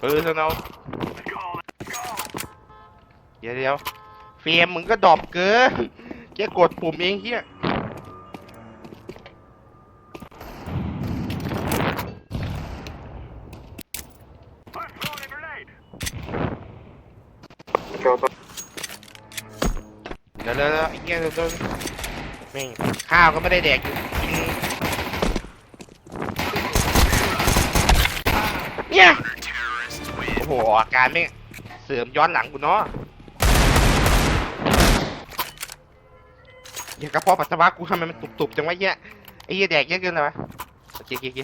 ปืนแล้วเนาะเดี๋ยวเดี๋ยวเฟรมมึงก็ดรอปเกินแกกดปุ่มเองเฮียเดี๋ยวเดี๋ยวเดี๋ยวไอ้เหี้ยเดี๋ยวเดี๋ยวแม่งข้าวก็ไม่ได้แดกอยู่กินเนี่ย ออกอาการไม่เสริมย้อนหลังกูเนาะอย่ากระเพาะปัสสาวะกูทำไมมันตุบๆจังวะเหี้ยไอ้เหี้ยแดกเยอะเกินเลยวะโอเคโอเค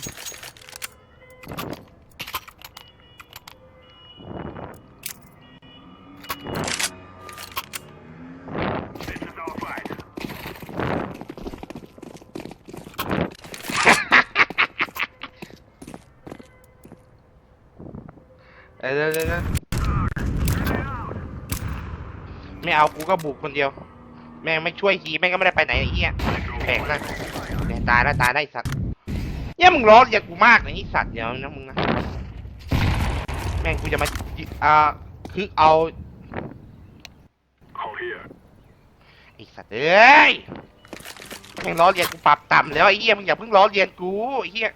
ดี๋ยวเดี๋ยวเดี๋ยวไม่เอากูก็บุกคนเดียว แม่งไม่ช่วยทีแม่งก็ไม่ได้ไปไหนไอ้เหี้ยแปลกนะเนี่ยตายแล้วตายได้สัตว์เนี่ยมึงล้อเลียนกูมากนะไอ้สัตว์เดี๋ยวนะมึงนะแม่งกูจะมาอ่าคือเอาไอ้สัตว์เอ้ยแม่งล้อเลียนกูปรับต่ำแล้วไอ้เหี้ยมึงอย่าเพิ่งล้อเลียนกูไอ้เหี้ย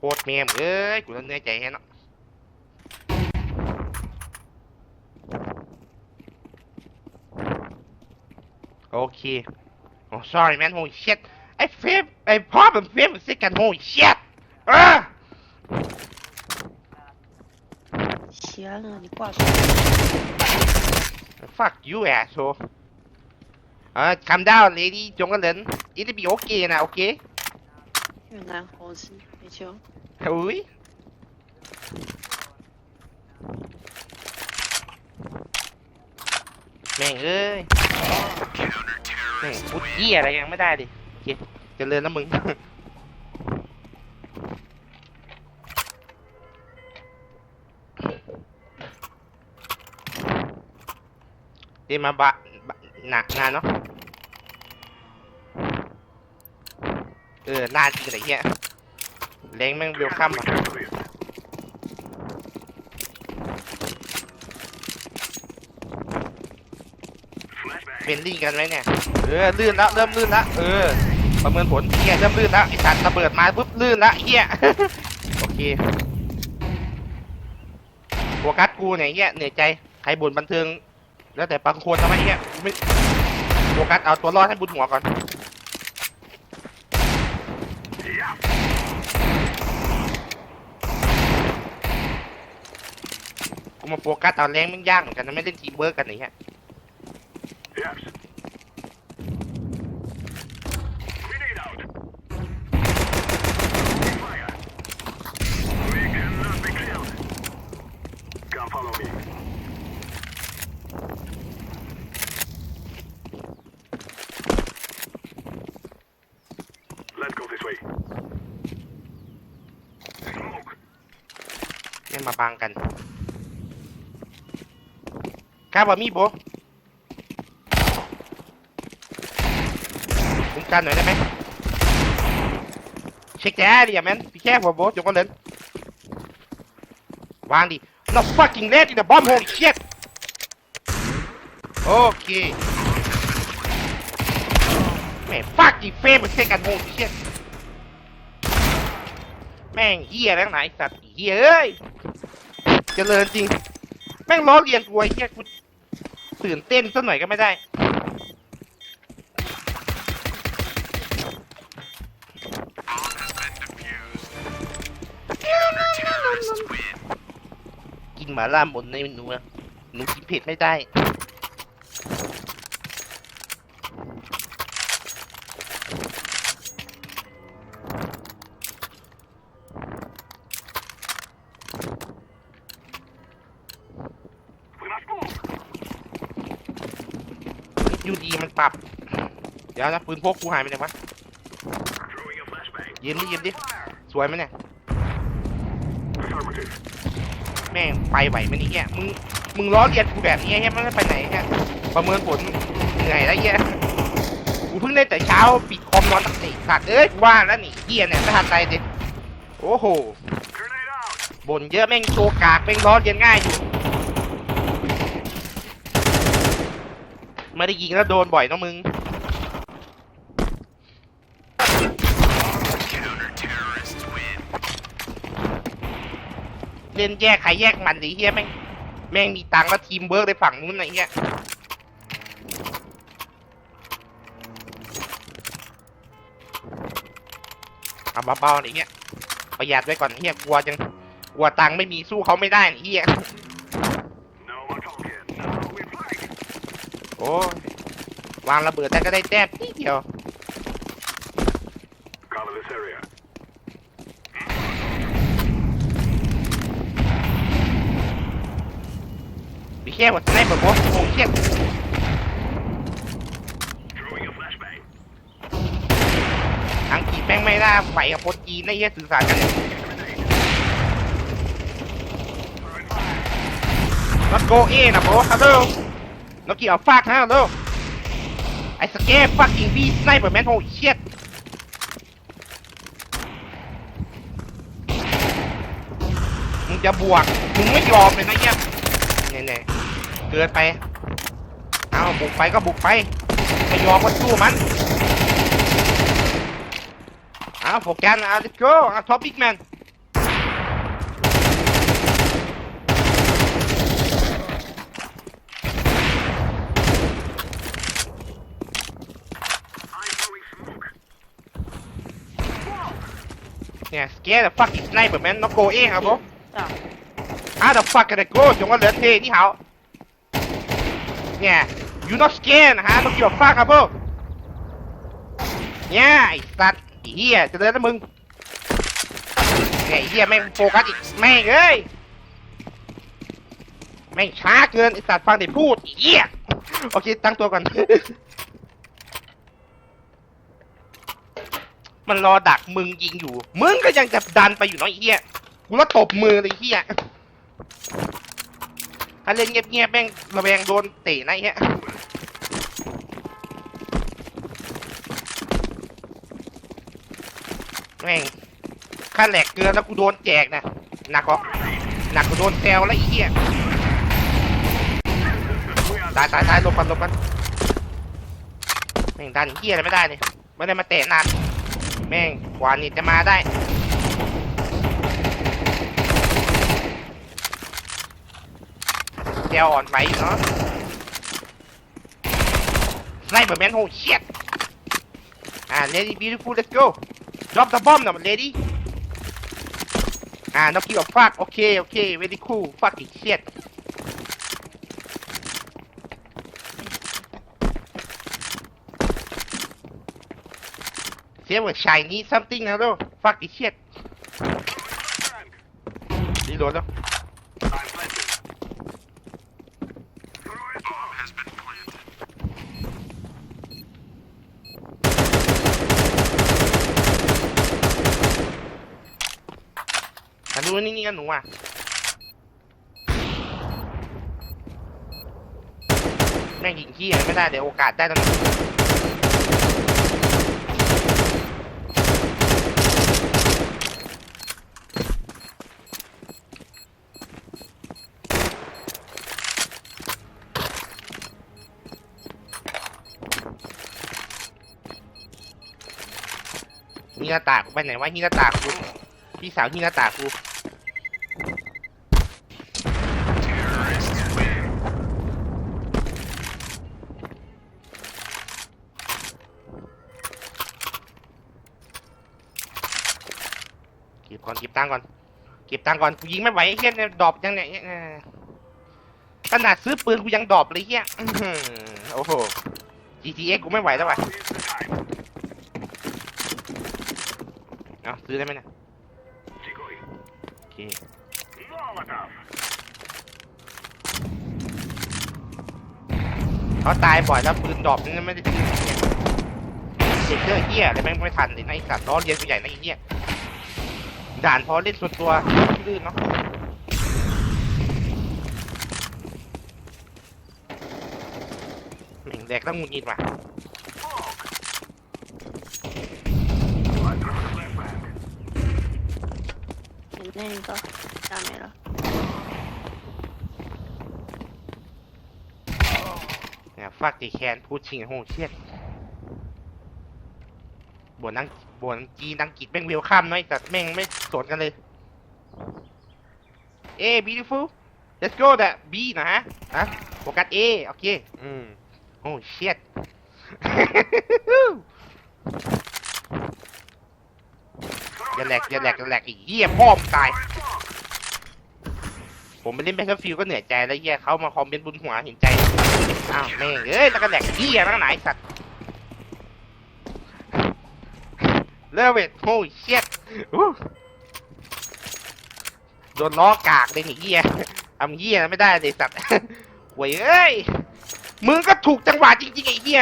โคตรแม่มงเอ้ยกูต้องเหนื่อยใจแฮะเนาะโอเค oh sorry man holy shit ไอ้เฟมไอ้พ่อเป็นเฟมสิกัน holy shit เออ 行了，你挂出 fuck you asshole เออ calm down lady จงกระเหลิน it'll be okay นะโอเค 越 เฮ้ยแม่งเอ้ยแม่งพูดเยี่ยอะไรยังไม่ได้ดิเก็บเจริญนะมึงดีมาบะหนัก mà bạn nạt nà nó ừ nạt gì đấy nhỉ เนาะเออนานจริงไอ้เหี้ยแรงแม่งเวลคัมอะเป็นลี่กันไหมเนี่ย เออลื่นแล้วเริ่มลื่นแล้วเออ ประเมินผลเฮียเริ่มลื่นแล้วไอสัตว์ระเบิดมาปุ๊บลื่นแล้วเฮียโอเคโฟกัสกูเนี่ยเฮียเหนื่อยใจใครบ่นบันเทิง แล้วแต่บางคนทำไมเฮียไม่โฟกัสเอาตัวรอดให้บุญหัวก่อน กู มาโฟกัสตอนแรงมันยากเหมือนกันนะไม่เล่นทีมเวิร์กกันอย่างเงี้ย Yes. Grenade out. Fire. We cannot be killed. Come follow me. Let's go this way. Smoke. ไม่มาบังกันกล้าบอมีโบคุ้มกันหน่อยได้ไหมเช็คแจ้ดิอะแมนพี่แค่หัวโบจงก็เล่นวางดิ no fucking let in the bomb hole shit โอเคแม่ fucking fail เช็คกัน hole shit แม่งเฮียแล้วไหนสัตว์เฮียเอ้ยเจริญจริง แม่งล้อเลียนกูไอ้เหี้ยกู ตื่นเต้นสักหน่อยก็ไม่ได้ กินหมาล่าหมดในหนูอะหนูกินเผ็ดไม่ได้ ปรับ เดี๋ยวนะปืนพกกูหายไปไหนวะยืมดิยืมดิ สวยไหมเนี่ย แม่งไปไหวไหมนี่เฮียมึง มึงล้อเลียนกูแบบนี้เฮียมันไม่ไปไหนเฮียประเมินผลเหนื่อยแล้วเหี้ยกูเพิ่งได้แต่เช้าปิดคอมนอนตั้งแต่สัตว์เอ้ยว่าแล้วนี่เหี้ยเนี่ยไม่ทันใจด็ดโอ้โหบ่นเยอะแม่งตัวกากแม่งล้อเรียนง่ายอยู่ ไม่ได้ยิงแล้วโดนบ่อยนอะมึง เล่นแยกใครแยกมันไอ้เฮียแม่งแม่งมีตังค์แล้วทีมเวิร์กในฝั่งนู้นไอ้เฮียเอาเบาๆไอ้เฮียประหยัดไว้ก่อนเฮียกลัวจังกลัวตังค์ไม่มีสู้เขาไม่ได้ไอ้เฮีย No more talking. Now we fight. โอ้ยวางระเบิดแต่ก็ได้แต้มนิดเดียว Cover this area. มีแค่หัวใจแบบว่าโอ้เชี่ย Throwing a flashbang. อังกฤษแม่งไม่น่าไหวกับคนจีนไอ้เหี้ยสื่อสารกันเนี่ย Not go in นะโบฮัลโหล นกเกี่ยวฟากฮะฮัลโหลไอ้สเก็ต fucking B sniper man holy shit มึงจะบวกมึงไม่ยอมเลยนะเหี้ยเนี่ยๆเกินไปเอาบุกไปก็บุกไปไม่ยอมก็สู้มันเอาโฟกัสเอา let's go เอาท็อปบิ๊กแมน เนี่ย scare the fucking sniper man not go in ครับผม大 How the fuck can I go จงว่าเหลือเทนี่เหาเนี่ย you not scared นะฮะ don't give a fuck ครับผมเนี่ยไอ้สัตว์ไอ้เหี้ยจะเดินแล้วมึงเนี่ยไอ้เหี้ยแม่งโฟกัสอีกแม่งเอ้ยแม่งช้าเกินไอ้สัตว์ฟังแต่พูดไอ้เหี้ยโอเคตั้งตัวก่อน มันรอดักมึงยิงอยู่ มึงก็ยังจะดันไปอยู่น้อยเฮียกูแล้วตบมือเลยเฮียถ้าเล่นเงียบๆแม่งระแวงโดนเตะนะเฮียแม่งค่าแหลกเกินแล้วกูโดนแจกนะหนักก็หนักกูโดนแซวแล้วไอ้เฮียตายตายตายลบกันลบกันแม่งดันเฮียอะไรไม่ได้เนี่ยไม่ได้มาเตะนาน แม่งกว่านิดจะมาได้ เดียวอ่อนไหวอยู่เนาะไล่เบอร์แมนโหเชียดอ่า lady beautiful let's go drop the bomb นะ lady อ่า no give a fuck โอเค โอเค very cool fucking shit They were shiny something now though. Fuck this รีโหลแล้ว อันนู้นี่นี่กันหนูอะ แม่งยิงขี้ยไม่ได้เดี๋ยวโอกาสได้ตอนนี้ นี่หน้าตากูไปไหนวะนี่หน้าตากูพี่สาวนี่หน้าตากูเก็บก่อนเก็บตังก่อนเก็บตังก่อนกูยิงไม่ไหวไอ้เฮียเนี่ยดรอปยังเนี่ยเออขนาดซื้อปืนกูยังดรอปเลยเฮียโอ้โห GTA กูไม่ไหวแล้วว่ะ เอาซื้อได้ไหมเนี่ยโอเคเขาตายบ่อยแล้วปืนดรอปนี่ไม่ได้ซื้อเนี่ยเด็กเจอเฮียอะไรแม่งไม่ทันเลยนะไอ้สัตว์ล้อเลียนกูใหญ่นะไอ้เฮียด่านพอเล่นส่วนตัวลื่นเนาะแม่งแดกต้องงุนงิดว่ะ 내린다 야매라 Yeah, fuck the can pushing home shit บนนังบนจีนังกิดแม่งเวลข้ามน้อยแต่แม่งไม่สนกันเลย เอ้ beautiful let's go that B นะฮะนะโฟกัส A โอเค อืม โอ้ shit อย่าแหลกอย่าแหลกอย่าแหลกอีกเหี้ยพ่อมงตาย ผมไปเล่นแบงค์ฟิลก็เหนื่อยใจแล้วเหี้ยเขามาคอมเมนต์บนหัวเห็นใจอ้าวแม่งเอ้ยแล้วก็แหลกเหี้ยตั้งไหนสัตว์เลเวทโอ้ยเชียดโดนล้อกากเลยหนีเหี้ยทำเหี้ยไม่ได้เลยสัตว์หวยเอ้ยมึงก็ถูกจังหวะจริงๆไอ้เหี้ย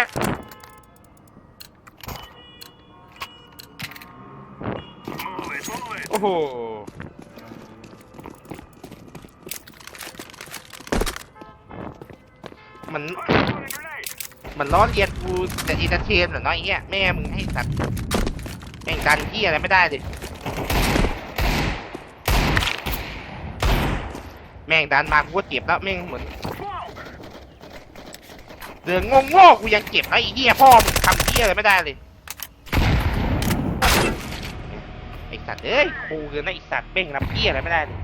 โอ้โห มัน มันล้อเลียนกูแต่อินเตอร์เทนเหรอน้อยเงี้ยแม่มึงให้สัตว์แม่งดันที่อะไรไม่ได้เลยแม่งดันมากูก็เจ็บแล้วแม่งเหมือนเดินโง่ๆกูยังเจ็บไอ้เหี้ยพ่อมึงทำเหี้ยอะไรไม่ได้เลยไอ สัตว์เอ้ยครูเกินนะไอสัตว์แม่งรับเหี้ยอะไรไม่ได้เลย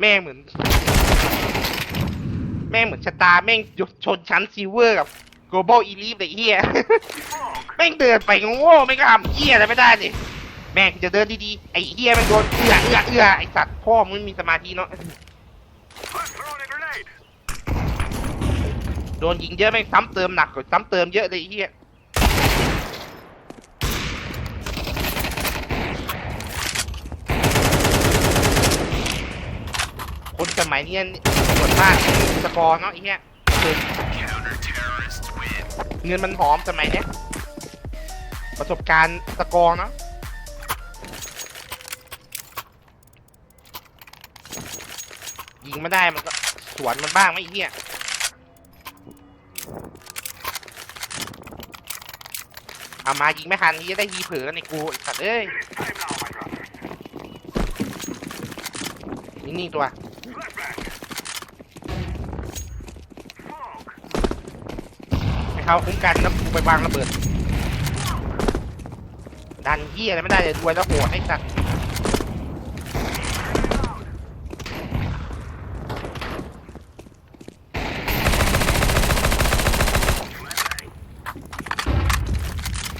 แม่งเหมือน แม่งเหมือนชะตาแม่งหยุดชนชั้นซิลเวอร์กับ global elite เลยเฮียแม่งเดินไปโง่ไม่งก็ทำเฮียอะไรไม่ได้เลยแม่งจะเดินดีๆไอ้เฮียแม่งโดนเอื้อเอื้อเอื้อไอ้สัตว์พ่อมึงไม่มีสมาธิเนาะโดนยิงเยอะแม่งซ้ำเติมหนักกว่าซ้ำเติมเยอะเลยเฮีย สมัยนี้ส่วนมากสกอร์เนาะไอ้เฮียคือเงินมันหอมสมัยเนี้ยประสบการณ์สกอร์เนาะยิงไม่ได้มันก็สวนมันบ้างไหมไอ้เหี้ยเอามายิงไม่ทันนี่จะได้ฮีเผลอในกูไอ้สัตว์เอ้ยนิ่ตัว Flashback. Smoke. ให้ เขาคุ้มกันแล้วกูไปวางระเบิด ดันเหี้ยอะไรไม่ได้เลยรวยแล้วโหดให้สัตว์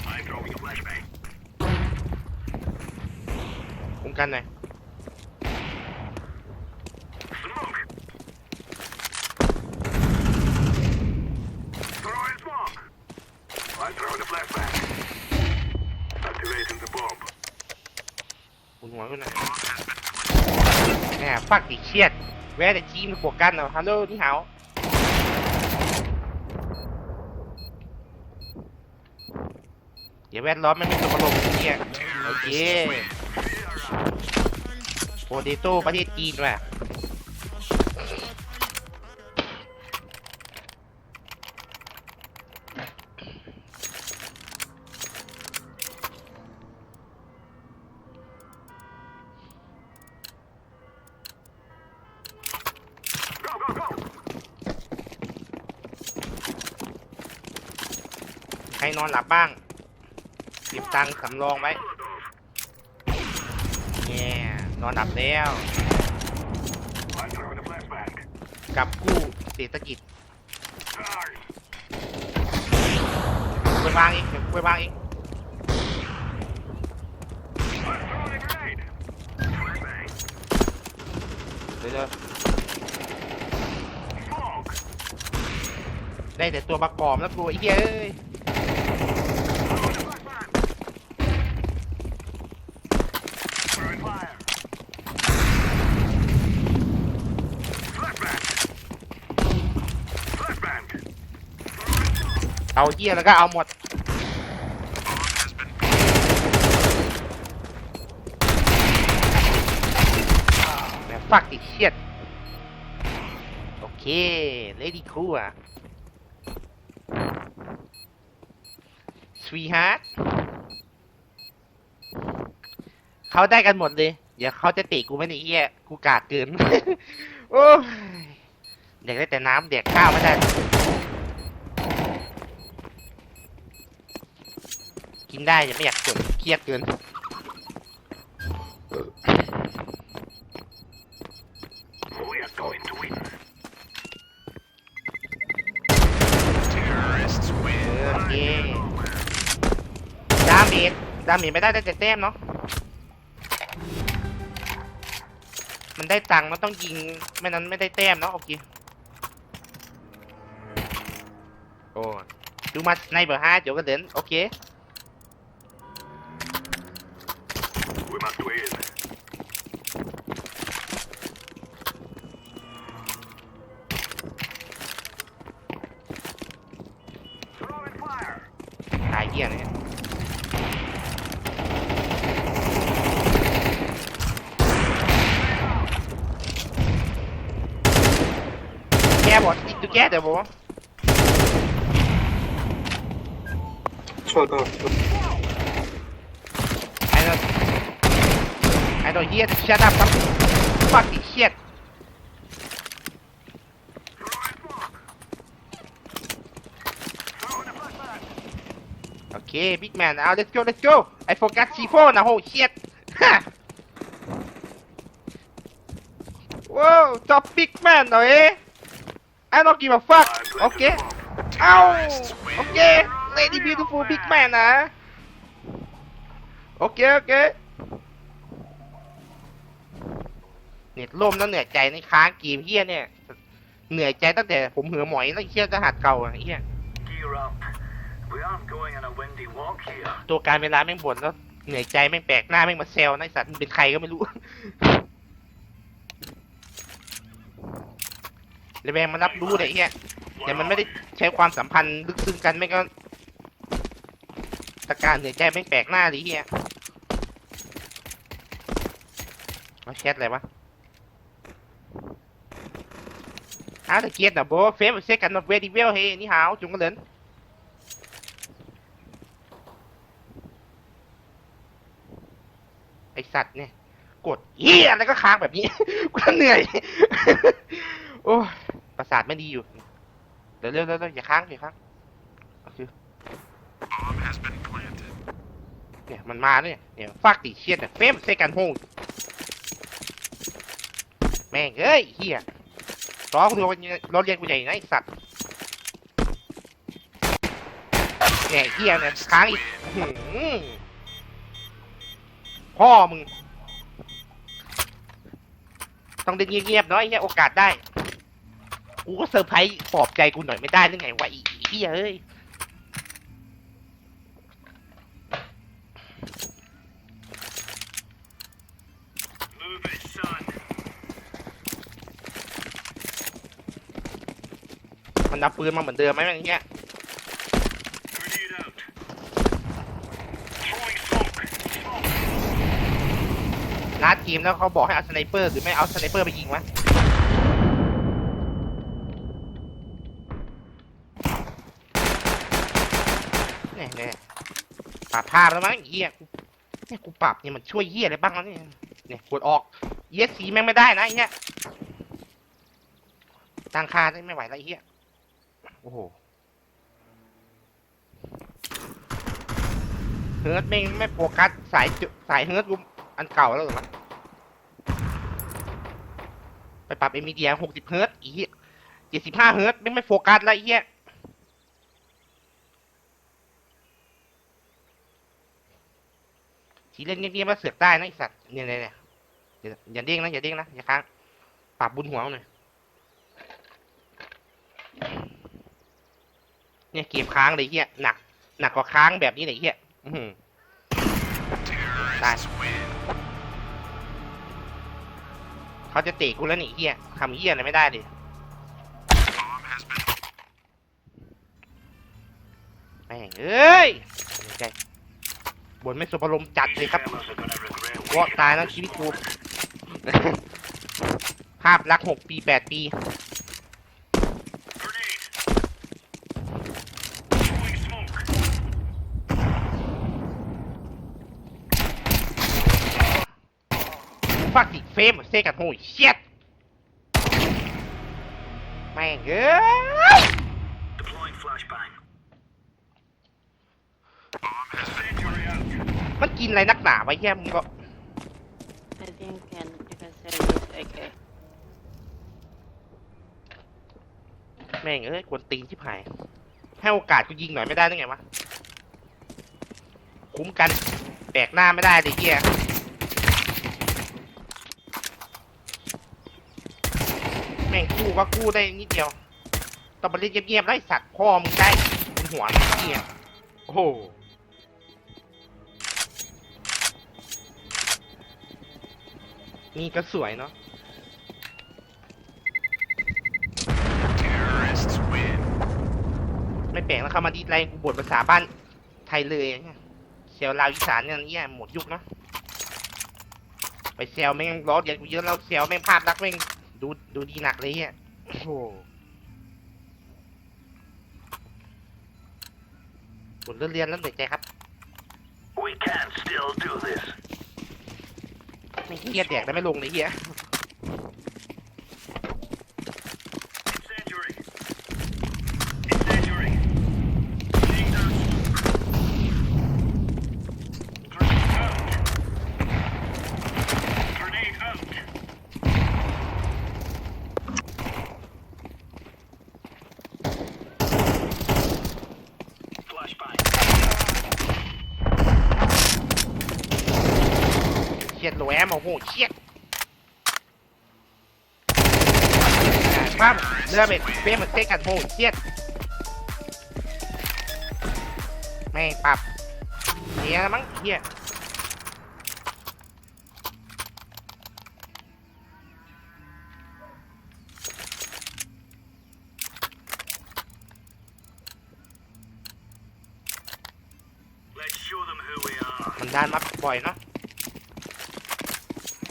I'm throwing a flashbang. คุ้มกันหน่อย Smoke. Throwing smoke. I'm throwing a flashbang. Activating the bomb. คุณหัวขึ้นหน่อยแหมฟักติเชียด แวะแต่ทีมพวกกันเนาะฮั ลโหลนี่เหาอย่าแวดล้อมมันม่สกปรกไอ้เนี่ยโอเคโปเตโต้ประเทศจีนว่ะ อนหลับบ้างเก็บตังค์สำรองไว้เนี่ยนอนหลับแล้ว I'm throwing a flashbang. กับกู้เศรษฐกิจ Charge. ไปวางเองเดี๋ยวไปวางเอง I'm throwing a grenade. Flashbang. เดี๋ยวเดี๋ยว Smoke. ได้แต่ตัวประกอบแล้วกูไอ้เหี้ยเอ้ย Throwing fire. Flashbang. Flashbang. เอาเหี้ยแล้วก็เอาหมดแหมฟักติเชียดโอเค เลดี้คูอะสวีฮาร์ดเขาได้กันหมดเลย เดี๋ยวเขาจะตะกูไม่ได้เอี้ย กูกากเกิน โอ้ยอยากได้แต่น้ำเด็กข้าวไม่ได้ กินได้ยังไม่อยากกดเครียดเกิน We are going to win. โอเคดาเมจดาเมจไม่ได้ได้แต่แต้มเนาะมันได้ตังค์มันต้องยิงไม่นั้นไม่ได้แต้มเนาะโอเคโอ้ดูมาในเบอร์ห้าเดี๋ยวก็เดินโอเค ตายเหี้ยเนี่ยแกบอกดู แกเดี๋ยวบอก Shut up. I don't I don't hear the shut up some fucking shit Okay big man now let's go let's go I forgot C4 now oh shit Ha! Whoa top big man หน่อย I don't give a fuck Okay เอ้า Okay lady beautiful big man นะโอเคโอเคเน็ตล่มแล้วเหนื่อยใจในค้างเกมเฮียเนี่ย เหนื่อยใจตั้งแต่ผมเหือหมอยแล้วเฮียจะหัดเก่าอะเฮีย ตัวการเวลาแม่งบ่นแล้วเหนื่อยใจแม่งแปลกหน้าแม่งมาเซลนะไอสัตว์มึงเป็นใครก็ไม่รู้เลยแม่งมารับรู้เลยไอ้เฮียแต่มันไม่ได้ใช้ความสัมพันธ์ลึกซึ้งกันไม่งก็ตะการเหนื่อยใจแม่งแปลกหน้าเลยไอ้เฮียมาแชทอะไรวะอาตะเกียบนะโบเฟซเซ็กันนอตเวดีเวลเฮนี่หาวจุงกันเลย ไอสัตว์เนี่ย กดเฮียแล้วก็ค้างแบบนี้กูเหนื่อย โอ้ยประสาทไม่ดีอยู่เดี๋ยวเร็วเร็วเร็วอย่าค้างอย่าค้างโอเคเนี่ยมันมาเนี่ยเนี่ยฟากตีเชียดเนี่ยเฟมเซกันโฮงแม่งเอ้ยเฮียล้อกูโดนรถเรียนกูใหญ่นะไอสัตว์เนี่ยเฮียเนี่ยค้างอีก พ่อมึง ต้องเดินเงียบๆเนาะไอ้เฮียโอกาสได้ กูก็เซอร์ไพรส์ปลอบใจกูหน่อยไม่ได้หรือไงวะอีเฮียเอ้ยมันนับปืนมาเหมือนเดิมไหมไอ้เงี้ย Grenade out. Throwing smoke. Smoke. นัด ทีมแล้วเขาบอกให้เอาสไนเปอร์หรือไม่เอาสไนเปอร์ไปยิงวะเนี่ยเนี่ยปรับภาพแล้วมั้งเฮียกูเนี่ยกูปรับเนี่ยมันช่วยเฮียอะไรบ้างวเนี่ยเนี่ยกดออกเยสสีแม่งไม่ได้นะไอ้เงี้ยตั้งค่าได้ไม่ไหวแล้วไอ้เฮียโอ้โหเฮิร์ตแม่งไม่โฟกัสสายจุสายเฮิร์ตกูอันเก่าแล้วหรือวะ ไปปรับเอมีเดียหกสิบเฮิร์ตอีเหี้ยเจ็ดสิบห้าเฮิร์ตไม่ไม่โฟกัสล้วไอ้เหี้ยทีเล่นเงียบๆมาเสือกได้นะไอสัตว์เนี่ยเนี่ยเนี่ยอย่าอย่าเด้งนะอย่าเด้งนะอย่าค้างปรับบุญหัวเอาหน่อยเนี่ยเกมค้างเลยเหี้ยหนักหนักกว่าค้างแบบนี้เลยเหี้ยอื้อหื เขาจะเตะกูแล้วนี่เฮี้ยทำเฮี้ยอะไรไม่ได้เลยแม่งเอ้ยใจบนไม่สุภลมจัดเลยครับวอตายแล้วชีวิตกูภาพลักหกปีแปดปี เฟมเซกันโหเชียดแม่งเอ้ย Deploying flashbang. Incendiary out. มันกินอะไรนักหนาไว้แค่มึงก็ I think can you can say this okay แม่งเอ้ยกวนตีนที่ผาย ให้โอกาสกูยิงหน่อยไม่ได้ได้ไงวะ คุ้มกันแบกหน้าไม่ได้เลยเฮีย ม่งกู้ก็กู้ได้นิดเดียวต้องมาเล่นเงียบๆไล่สัตว์พ่อมึงได้บนหัวไอ้เฮียโอ้โหนี่ก็สวยเนาะ Terrorists win. ไม่แปลกแล้วเข้ามาดีไรกูบทภาษาบ้านไทยเลยเนี่ยเซลลาวอีสานเนี่ยเนี่ยหมดยุคเนาะไปเซลแม่งล้อเดียนกูเยอะแล้วเซลแม่งภาพลักษณ์แม่ง ดูดูดีหนักเลยเนี่ยโอ้โหบทเรื่องเรียนแล้วเหนื่อยใจครับ We can still do this. ไม่เครียดแดกได้ไม่ลงเลยเฮีย Incendiary. Incendiary. Laying down smoke. Grenade out. Grenade out. Flashbang. เครียดโลแอมโอ้โห เครียดภาพเรือเบ็ดเฟ้มันเซ็กกันโหเครียดแม่งปรับเนียแล้วมั้งเฮีย Let's show them who we are. มันด้านมาบ่อยเนาะ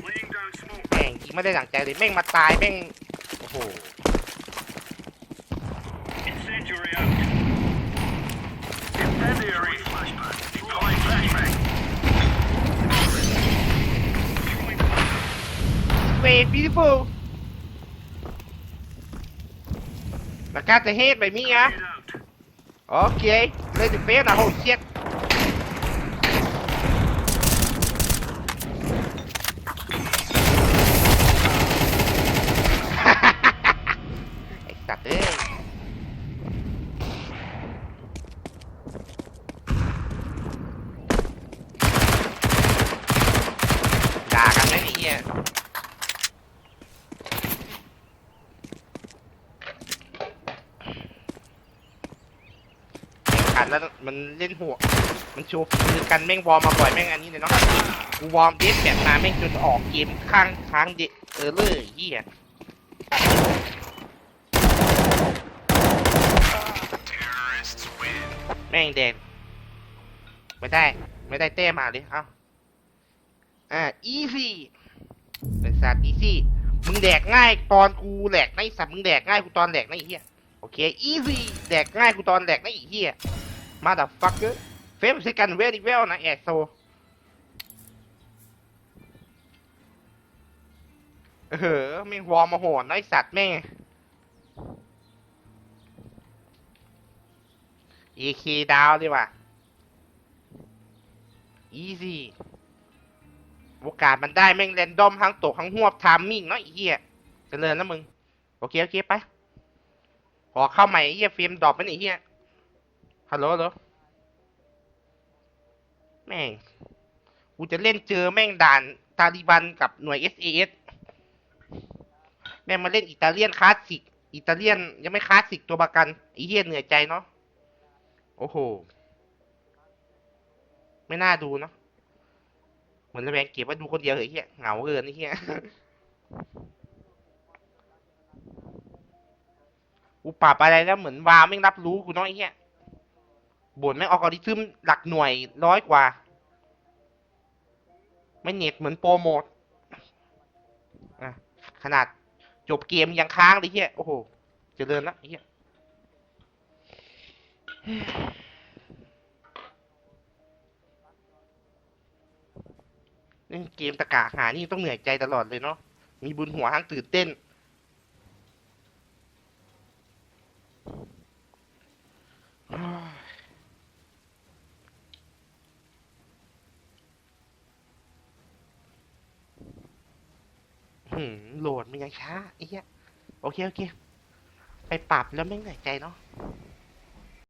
Laying down smoke. แม่งยิง ไม่ได้ดั่งใจเลยแม่งมาตายแม่งโอ้โหเวท beautiful นักการจะเฮ็ดแบบนี้อะโอเคเลยจะงเฟสอะโหเชียด ไอ้สัตว์เอ้ยด่า กันไหมไอ้เหี้ยแข่งขันแล้วมันเล่นหัว มันชว์ฝีมือกันแม่งวอร์มมาบ่อยแม่งอันนี้เลยเนาะกูวอร์มเดสแบบมาแม่งจนออกเกมข้างค้างเดเออเลยเหี้ยแม่งแดงไม่ได้ ไม่ได้เต้มาเลยเอ้าอ่า easy เป็นสัตว์ easy มึงแดกง่ายตอนกูแหลกในสัตว์มึงแดกง่ายกูตอนแหลกในไอ้เหี้ยโอเค easy แดกง่ายกูตอนแหลกในไอ้เหี้ยมาดับฟักเกอร์เฟมใช้กันเวลอีเวลนะแอกโซเออแม่งวอร์มมาโหดนะไอสัตว์แม่ง EK ดาวดีกว่า easy โอกาสมันได้แม่งแรนดอมทั้งตกทั้งหวบทามมิ่งเนาะไอ้เหี้ยเจริญแล้วมึง โอเคโอเคไป ขอเข้าใหม่ไอ้เหี้ยฟิล์มดรอปไปไอ้เหี้ยฮัลโหลฮัลโหลแม่ง กูจะเล่นเจอแม่งด่านตาลิบันกับหน่วย SAS แม่งมาเล่นอิตาเลียนคลาสสิก อิตาเลียนยังไม่คลาสสิกตัวประกันไอ้เหี้ยเหนื่อยใจเนาะ โอ้โห ไม่น่าดูเนาะ เหมือนระแวงเก็บไว้ดูคนเดียวเหรอไอ้เหี้ยเหงาเกินไอ้เหี้ยกูปรับอะไรแล้วเหมือนวาวไม่งรับรู้กูเนาะไอ้เหี้ยบ่นแม่งออกอริทึมหลักหน่วยร้อยกว่า ไม่เน็ตเหมือนโปรโมทอะขนาดจบเกมยังค้างเลยเหี้ยโอ้โห เจริญละไอ้เหี้ย เล่นเกมตะกะหานี่ต้องเหนื่อยใจตลอดเลยเนาะมีบุญหัวทั้งตื่นเต้น หืมโหลดมันยังช้าไอ้เหี้ยโอเค โอเค ไปปรับแล้วไม่เหนื่อยใจเนาะ